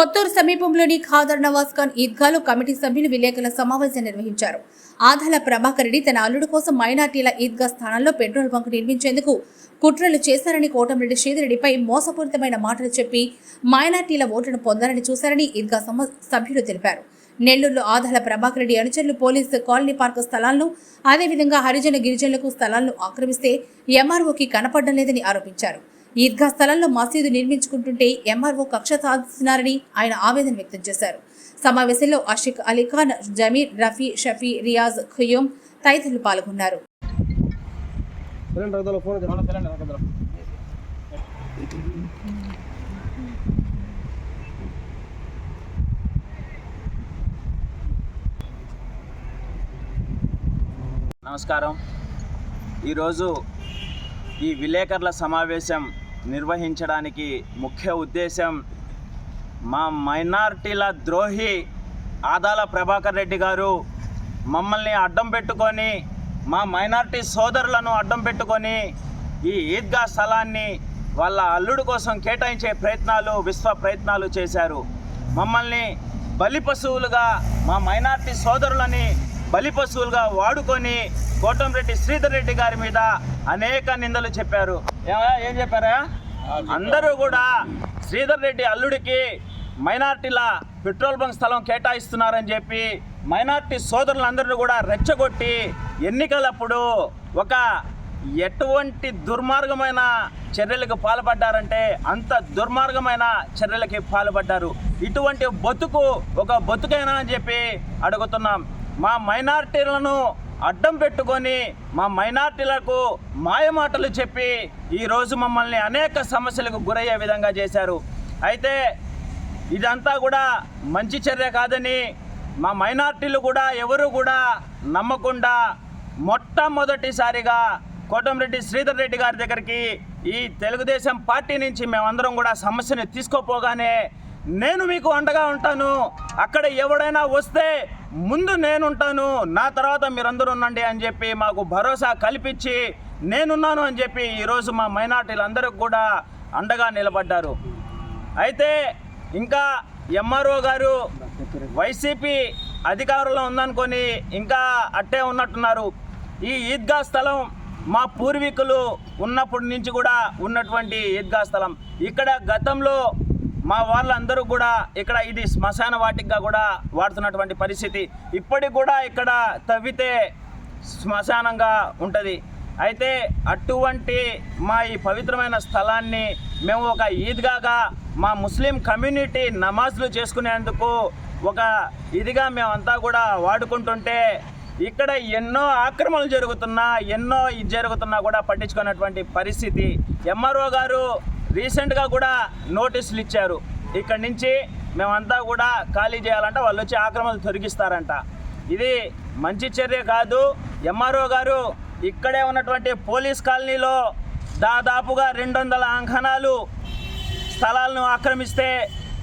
కొత్తూరు సమీపంలోని ఖాదర్ నవాజ్ ఖాన్ ఈద్గాలో కమిటీ సభ్యులు విలేకరుల సమావేశం నిర్వహించారు. ఆదాల ప్రభాకర్ రెడ్డి తన అల్లుడు కోసం మైనార్టీల ఈద్గా స్థానంలో పెట్రోల్ బంక్ నిర్మించేందుకు కుట్రలు చేశారని కోటమిరెడ్డి శ్రీధరెడ్డిపై మోసపూరితమైన మాటలు చెప్పి మైనార్టీల ఓట్లను పొందాలని చూశారని ఈద్గా సభ్యులు తెలిపారు. నెల్లూరులో ఆదాల ప్రభాకర్ రెడ్డి అనుచరులు పోలీసు కాలనీ పార్క్ స్థలాలను అదేవిధంగా హరిజన గిరిజనులకు స్థలాలను ఆక్రమిస్తే ఎంఆర్ఓకి కనపడడం లేదని ఆరోపించారు. ఈద్గా స్థలంలో మసీదు నిర్మించుకుంటుంటే ఎంఆర్ఓ కక్ష సాధిస్తున్నారని ఆయన ఆవేదన వ్యక్తం చేశారు. సమావేశంలో అషిక్ అలీఖాన్ జమీర్ రఫీ షఫీ రియాజ్ ఖుయూమ్ తదితరులు పాల్గొన్నారు. నమస్కారం. ఈరోజు ఈ విలేకరుల సమావేశం నిర్వహించడానికి ముఖ్య ఉద్దేశం మా మైనార్టీల ద్రోహి ఆదాల ప్రభాకర్ రెడ్డి గారు మమ్మల్ని అడ్డం పెట్టుకొని మా మైనార్టీ సోదరులను అడ్డం పెట్టుకొని ఈ ఈద్గా స్థలాన్ని వాళ్ళ అల్లుడు కోసం కేటాయించే ప్రయత్నాలు విశ్వ ప్రయత్నాలు చేశారు. మమ్మల్ని బలి పశువులుగా మా మైనార్టీ సోదరులని బలి పశువులుగా వాడుకొని కోటంరెడ్డి శ్రీధర్ రెడ్డి గారి మీద అనేక నిందలు చెప్పారు. ఏమయ్య, ఏం చెప్పారా? అందరూ కూడా శ్రీధర్ రెడ్డి అల్లుడికి మైనార్టీల పెట్రోల్ బంక్ స్థలం కేటాయిస్తున్నారని చెప్పి మైనార్టీ సోదరులందరూ కూడా రెచ్చగొట్టి ఎన్నికలప్పుడు ఒక ఎటువంటి దుర్మార్గమైన చర్యలకు పాల్పడ్డారంటే అంత దుర్మార్గమైన చర్యలకి పాల్పడ్డారు. ఇటువంటి బతుకు ఒక బతుకైనా అని చెప్పి అడుగుతున్నాం. మా మైనార్టీలను అడ్డం పెట్టుకొని మా మైనార్టీలకు మాయమాటలు చెప్పి ఈరోజు మమ్మల్ని అనేక సమస్యలకు గురయ్యే విధంగా చేశారు. అయితే ఇదంతా కూడా మంచి చర్య కాదని మా మైనార్టీలు కూడా ఎవరు కూడా నమ్మకుండా మొట్టమొదటిసారిగా కోటంరెడ్డి శ్రీధర్ రెడ్డి గారి దగ్గరికి ఈ తెలుగుదేశం పార్టీ నుంచి మేమందరం కూడా సమస్యని తీసుకోపోగానే నేను మీకు అండగా ఉంటాను. అక్కడ ఎవడైనా వస్తే ముందు నేనుంటాను. నా తర్వాత మీరందరూ ఉండండి అని చెప్పి మాకు భరోసా కల్పించి నేనున్నాను అని చెప్పి ఈరోజు మా మైనార్టీలందరికి కూడా అండగా నిలబడ్డారు. అయితే ఇంకా ఎంఆర్ఓ గారు వైసీపీ అధికారంలో ఉందనుకొని ఇంకా అట్టే ఉన్నట్టున్నారు. ఈ ఈద్గా స్థలం మా పూర్వీకులు ఉన్నప్పటి నుంచి కూడా ఉన్నటువంటి ఈద్గా స్థలం. ఇక్కడ గతంలో మా వాళ్ళందరూ కూడా ఇక్కడ ఇది శ్మశాన వాటికగా కూడా వాడుతున్నటువంటి పరిస్థితి. ఇప్పటికి కూడా ఇక్కడ తవ్వితే శ్మశానంగా ఉంటుంది. అయితే అటువంటి మా ఈ పవిత్రమైన స్థలాన్ని మేము ఒక ఈద్గాగా మా ముస్లిం కమ్యూనిటీ నమాజ్లు చేసుకునేందుకు ఒక ఇదిగా మేమంతా కూడా వాడుకుంటుంటే ఇక్కడ ఎన్నో ఆక్రమణలు జరుగుతున్నా ఎన్నో ఇది జరుగుతున్నా కూడా పట్టించుకున్నటువంటి పరిస్థితి. ఎంఆర్ఓ గారు రీసెంట్గా కూడా నోటీసులు ఇచ్చారు ఇక్కడి నుంచి మేమంతా కూడా ఖాళీ చేయాలంటే వాళ్ళు వచ్చి ఆక్రమణలు తొలగిస్తారంట. ఇది మంచి చర్య కాదు. ఎంఆర్ఓ గారు ఇక్కడే ఉన్నటువంటి పోలీస్ కాలనీలో దాదాపుగా రెండు వందల అంకణాలు స్థలాలను ఆక్రమిస్తే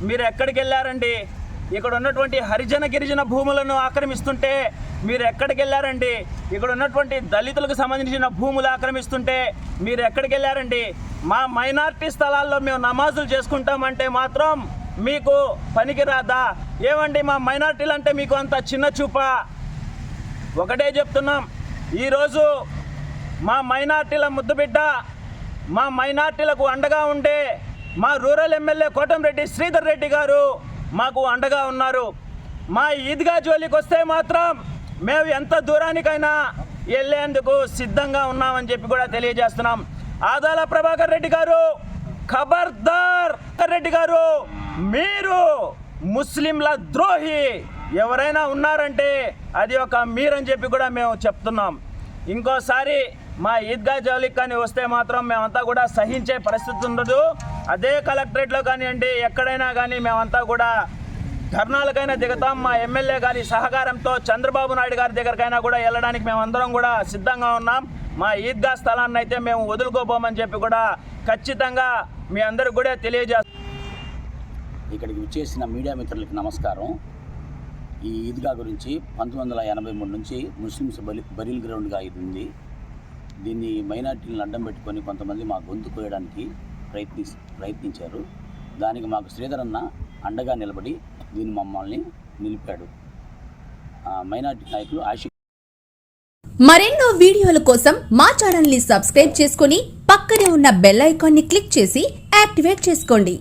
మీరు ఎక్కడికి వెళ్ళారండి ఇక్కడ ఉన్నటువంటి హరిజన గిరిజన భూములను ఆక్రమిస్తుంటే మీరు ఎక్కడికి వెళ్ళారండి? ఇక్కడ ఉన్నటువంటి దళితులకు సంబంధించిన భూములు ఆక్రమిస్తుంటే మీరు ఎక్కడికి వెళ్ళారండి? మా మైనార్టీ స్థలాల్లో మేము నమాజులు చేసుకుంటామంటే మాత్రం మీకు పనికిరాదా? ఏమండి మా మైనార్టీలు అంటే మీకు అంత చిన్న చూపా? ఒకటే చెప్తున్నాం. ఈరోజు మా మైనార్టీల ముద్దుబిడ్డ మా మైనార్టీలకు అండగా ఉండే మా రూరల్ ఎమ్మెల్యే కోటంరెడ్డి శ్రీధర్ రెడ్డి గారు మాకు అండగా ఉన్నారు. మా ఈద్గా జోలికి వస్తే మాత్రం మేము ఎంత దూరానికైనా వెళ్ళేందుకు సిద్ధంగా ఉన్నామని చెప్పి కూడా తెలియజేస్తున్నాం. ఆదాల ప్రభాకర్ రెడ్డి గారు ఖబర్దార్ రెడ్డి గారు మీరు ముస్లింల ద్రోహి ఎవరైనా ఉన్నారంటే అది ఒక మీరని చెప్పి కూడా మేము చెప్తున్నాం. ఇంకోసారి మా ఈద్గా జోలికి కానీ వస్తే మాత్రం మేమంతా కూడా సహించే పరిస్థితి ఉండదు. అదే కలెక్టరేట్లో కానివ్వండి ఎక్కడైనా కానీ మేమంతా కూడా ధర్నాలకైనా దిగుతాం. మా ఎమ్మెల్యే గారి సహకారంతో చంద్రబాబు నాయుడు గారి దగ్గరకైనా కూడా వెళ్ళడానికి మేమందరం కూడా సిద్ధంగా ఉన్నాం. మా ఈద్గా స్థలాన్ని అయితే మేము వదులుకోబోమని చెప్పి కూడా ఖచ్చితంగా మీ అందరికి కూడా తెలియజేస్తాం ఇక్కడికి విచ్చేసిన మీడియా మిత్రులకి నమస్కారం. ఈ ఈద్గా గురించి పంతొమ్మిది వందల ఎనభై మూడు నుంచి ముస్లిమ్స్ బలి బరీల్ గ్రౌండ్గా ఇది ఉంది. దీన్ని మైనార్టీలను అడ్డం పెట్టుకొని కొంతమంది మా గొంతు కోయడానికి ప్రయత్ని ప్రయత్నించారు. దానికి మాకు శ్రీధరన్న అండగా నిలబడి దీన్ని మమ్మల్ని నిలిపాడు. మైనార్టీ నాయకులు ఆశి మరెన్నో వీడియోల కోసం మా ఛానల్ని సబ్స్క్రైబ్ చేసుకుని పక్కనే ఉన్న బెల్ ఐకాన్ని క్లిక్ చేసి యాక్టివేట్ చేసుకోండి.